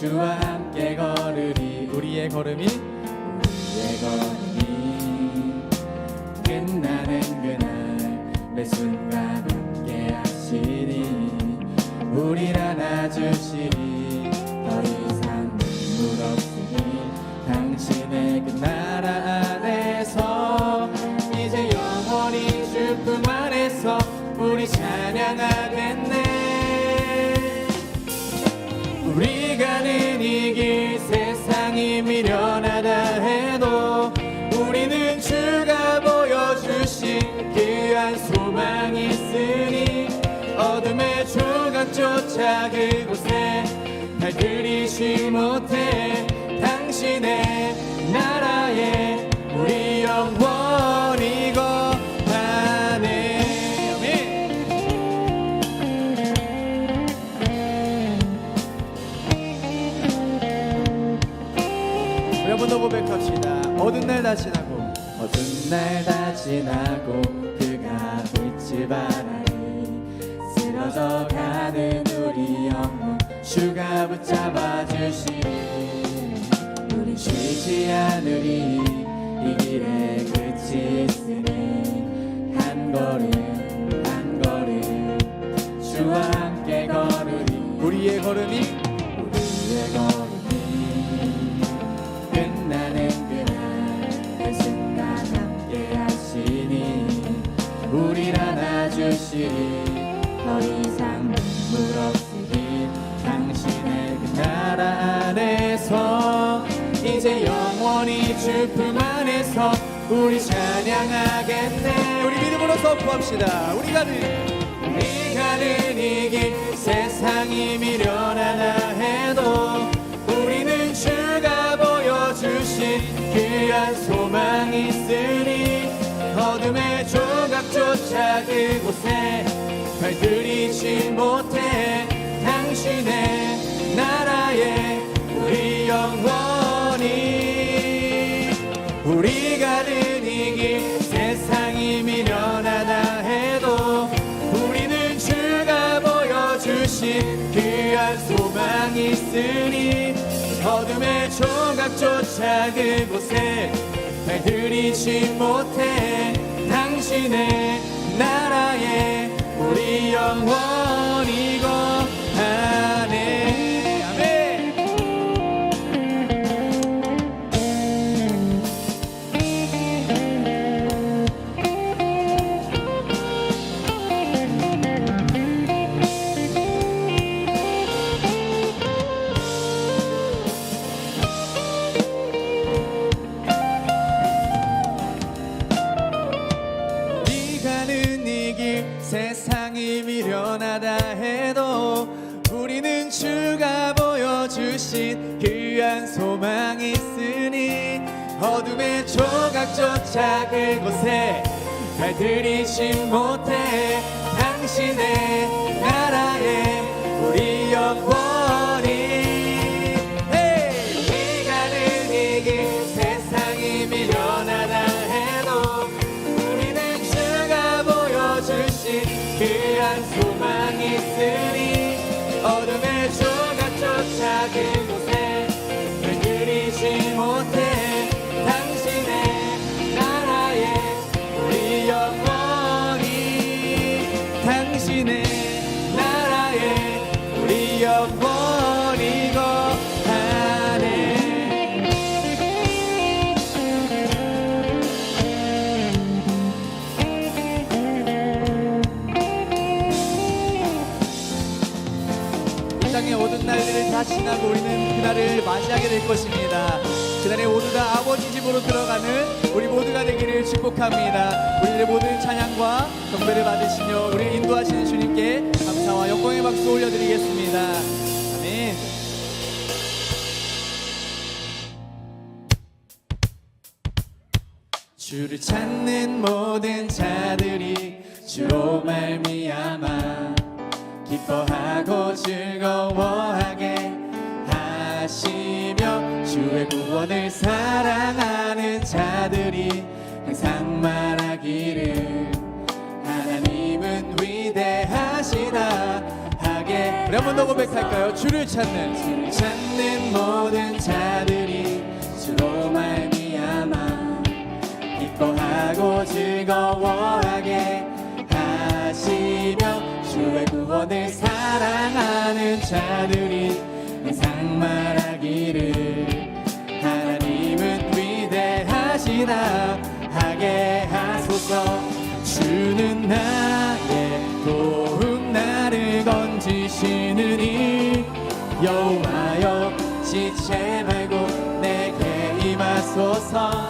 주와 함께 걸으리. 우리의 걸음이 우리의 걸음이 끝나는 그날 매 순간 함께 하시니 우릴 안아주시니 못해 당신의 영원히 주품 안에서 우리 찬양하겠네. 우리 믿음으로 선포합시다. 우리 가는 우리 가는 이 길. 세상이 미련하다 해도 우리는 주가 보여주신 귀한 소망이 있으니 어둠의 조각조차 그곳에 발들이지 못해 당신의 나라에 우리 영원 조각조차 그곳에 발들이지 못해. 당신의 나라에 우리 영원히 거 조각조차 그곳에 발 들이지 못해 당신의 나 모든 날들을 다 지나고 우리는 그날을 맞이하게 될 것입니다. 그날에 모두 다 아버지 집으로 들어가는 우리 모두가 되기를 축복합니다. 우리들의 모든 찬양과 경배를 받으시며 우리를 인도하시는 주님께 감사와 영광의 박수 올려드리겠습니다. 아멘. 주를 찾는 모든 자들이 주로 말미암아 기뻐하고 즐거워하게 하시며 주의 구원을 사랑하는 자들이 항상 말하기를 하나님은 위대하시다 하게 우리 한번 더 고백할까요? 주를 찾는 주를 찾는 모든 자들이 주로 말미암아 기뻐하고 즐거워하게 구원을 사랑하는 자들이 항상 말하기를 하나님은 위대하시다 하게 하소서. 주는 나의 도움 나를 건지시느니 여호와여 지체 말고 내게 임하소서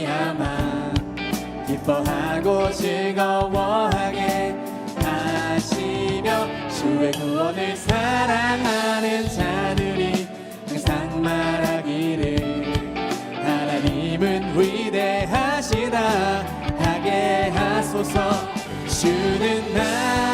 기뻐하고 즐거워하게 하시며 주의 구원을 사랑하는 자들이 항상 말하기를 하나님은 위대하시다. 하게 하소서. 주는 나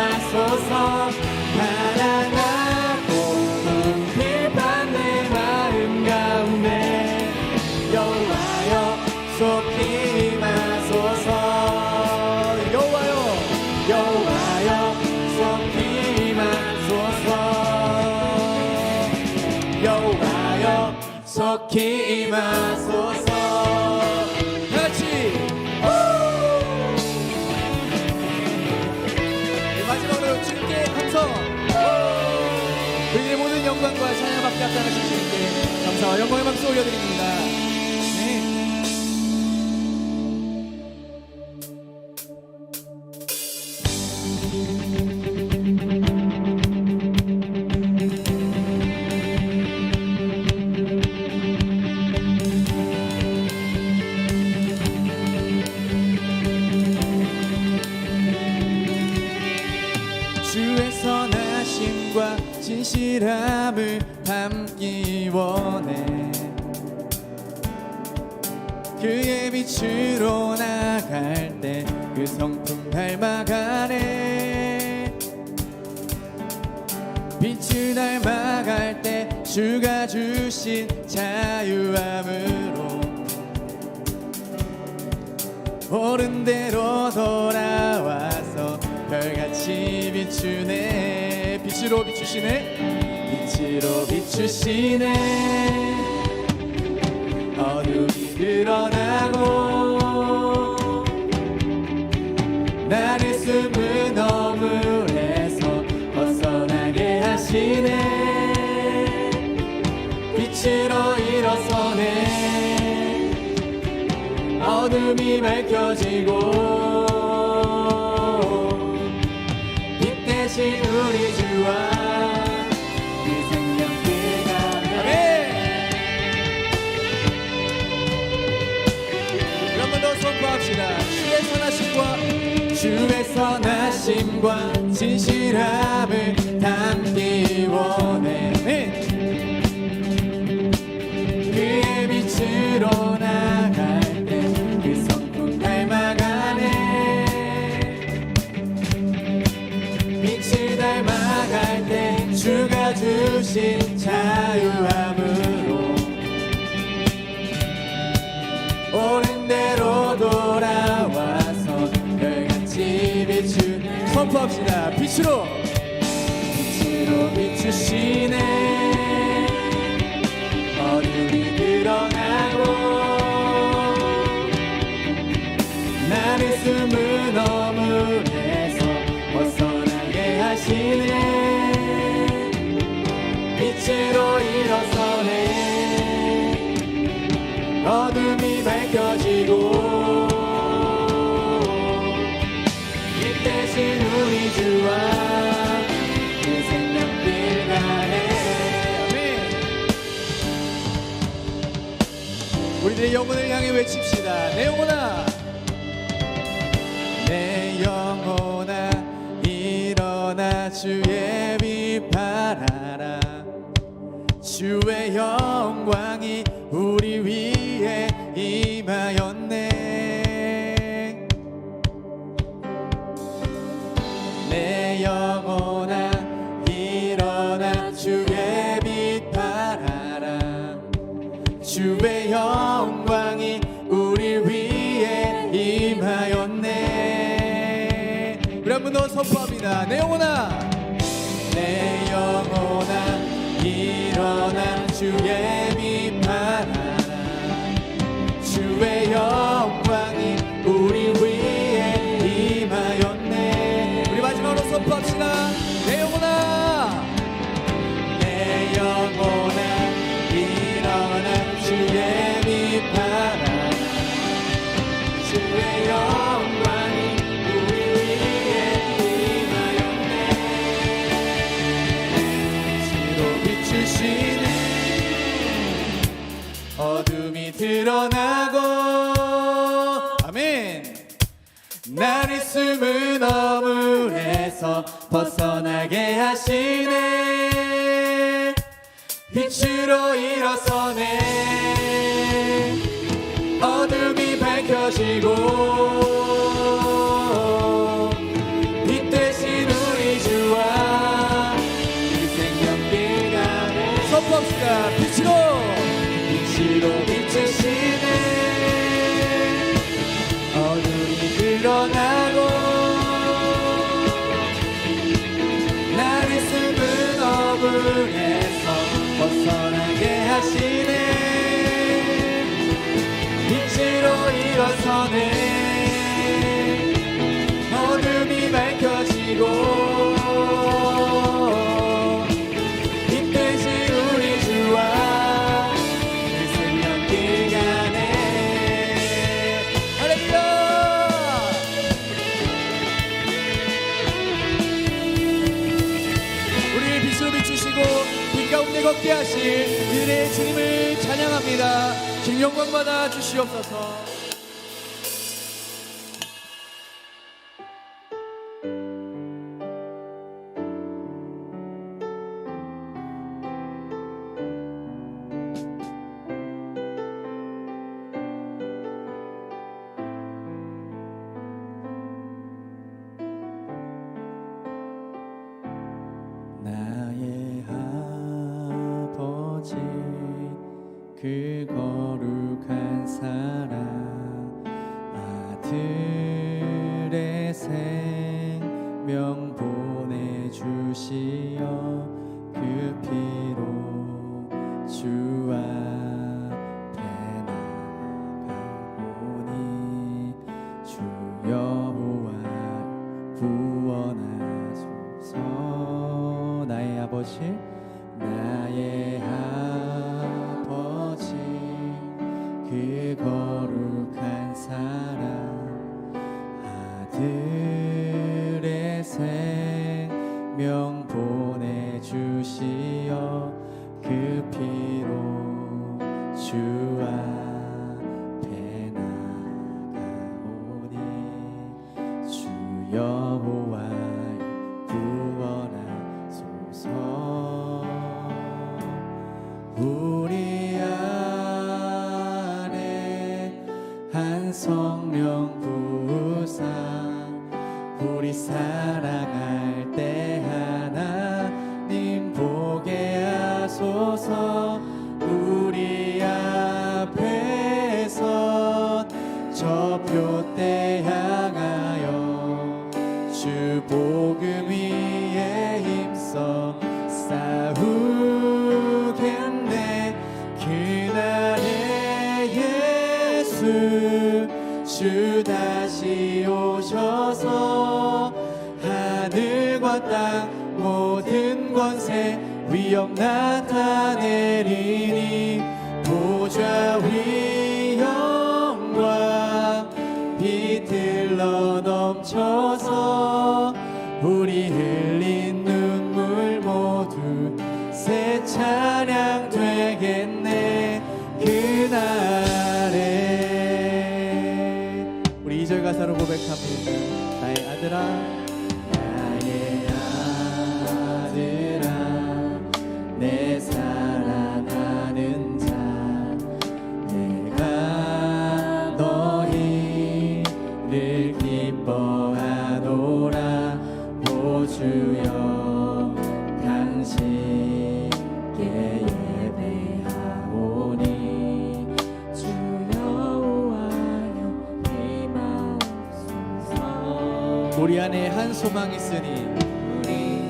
임하소서 합당하신 주님께 감사와 영광의 박수 올려드립니다 돌아와서 별같이 비추네. 빛으로 비추시네. 빛으로 비추시네. 어둠이 드러나고 나를 숨은 어물에서 벗어나게 하시네. 빛으로 일어서네. 어둠이 밝혀지고 우리 주와 그 생명길 가네 한번 더 선포합시다. 주의 선하심과 주의 선하심과 진실함을 주신 자유함으로 옳은 대로 돌아와서 별같이 비추네 선포합시다. 빛으로. 빛으로 비추시네 우리들의 영혼을 향해 외칩시다. 내 영혼아. 내 영혼아 일어나 주의 빛 발하라. 주의 영광이 우리 위에 임하였 내 영혼아 드러나고. 아멘. 나를 숨은 어물에서 벗어나게 하시네. 빛으로 일어서네. 어둠이 밝혀지고 빛 대신 우리 주와 그 생명길 가네 선포합시다 빛으로. 빛으로 비 걷게 하실 우리의 주님을 찬양합니다. 주님 영광 받아 주시옵소서 아버지 나의 아버지 그 거룩한 삶. company. Hey, Adira. 소망 있으니 우리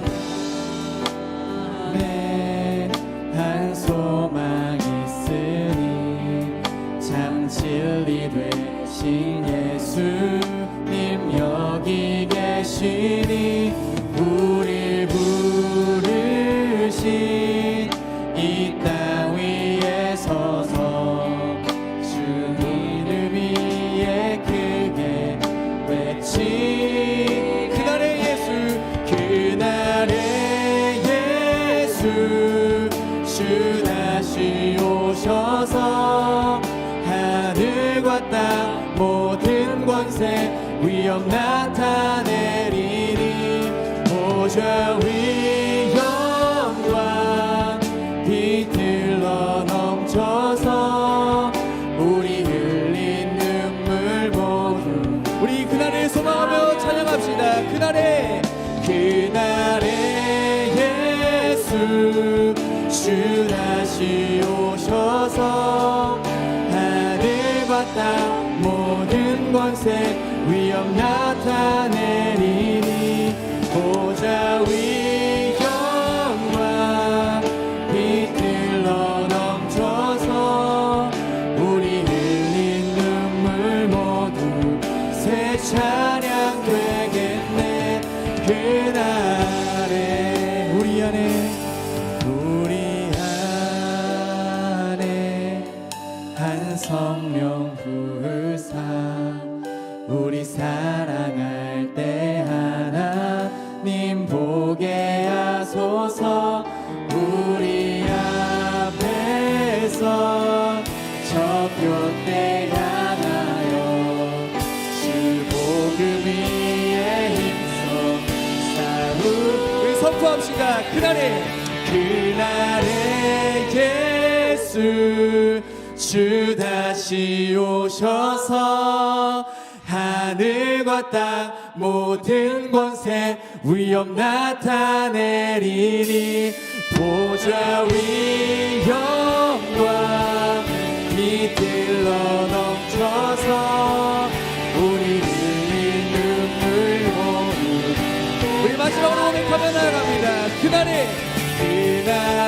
마음에 한 소망이 있으니 참 진리 되신 예수님 여기 계시니 우리 부르시 나타 모든 권세 위엄 나타내리니 보자 위 선포합시다. 그날에 그날에 예수 주 다시 오셔서 하늘과 땅 모든 권세 위엄 나타내리니 보좌 위 영광 빛들러 넘쳐서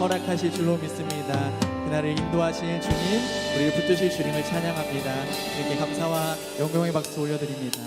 허락하실 줄로 믿습니다. 그날을 인도하실 주님, 우리를 붙드실 주님을 찬양합니다. 이렇게 감사와 영광의 박수 올려드립니다.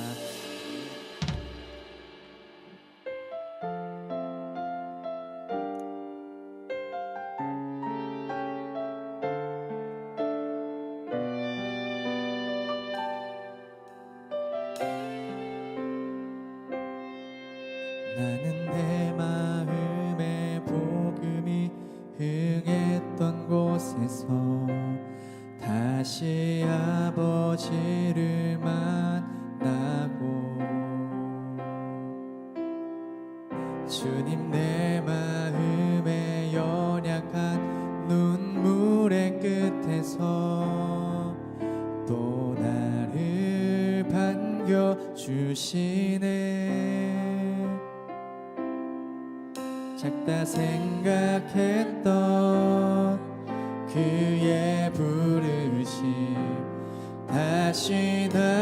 다시 아버지를 만나고 주님 내 마음에 연약한 눈물의 끝에서 또 나를 반겨 주시네. 작다 생각했던 그 다시 나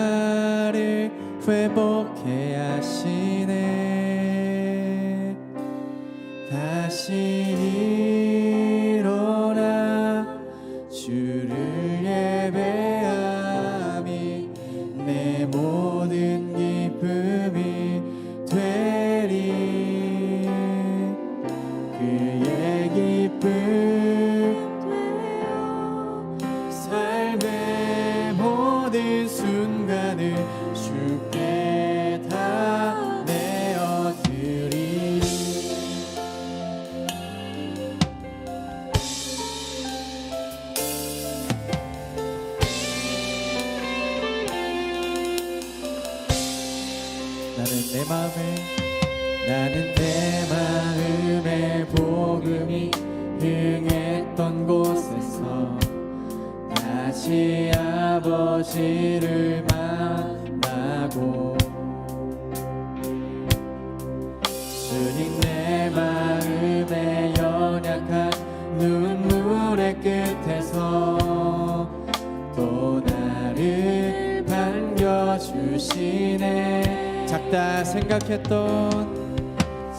작다 생각했던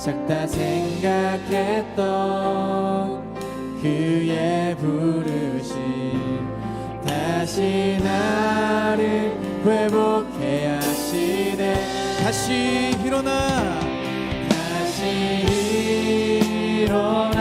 작다 생각했던 그의 부르심. 다시 나를 회복해 하시네. 다시 일어나. 다시 일어나.